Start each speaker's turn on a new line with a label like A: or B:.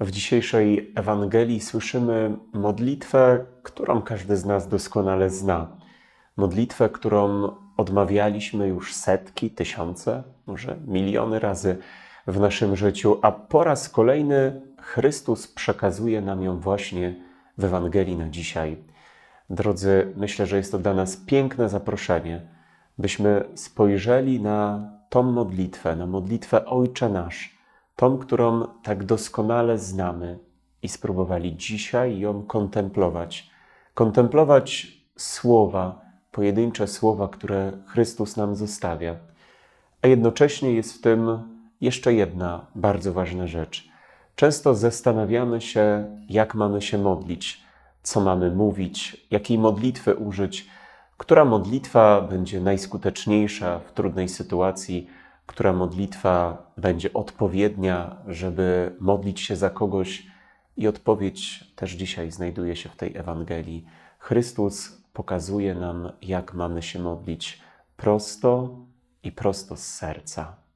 A: W dzisiejszej Ewangelii słyszymy modlitwę, którą każdy z nas doskonale zna. Modlitwę, którą odmawialiśmy już setki, tysiące, może miliony razy w naszym życiu, a po raz kolejny Chrystus przekazuje nam ją właśnie w Ewangelii na dzisiaj. Drodzy, myślę, że jest to dla nas piękne zaproszenie, byśmy spojrzeli na tą modlitwę, na modlitwę Ojcze Nasz, tą, którą tak doskonale znamy i spróbowali dzisiaj ją kontemplować. Kontemplować słowa, pojedyncze słowa, które Chrystus nam zostawia. A jednocześnie jest w tym jeszcze jedna bardzo ważna rzecz. Często zastanawiamy się, jak mamy się modlić, co mamy mówić, jakiej modlitwy użyć, która modlitwa będzie najskuteczniejsza w trudnej sytuacji, która modlitwa będzie odpowiednia, żeby modlić się za kogoś. I odpowiedź też dzisiaj znajduje się w tej Ewangelii. Chrystus pokazuje nam, jak mamy się modlić prosto i prosto z serca.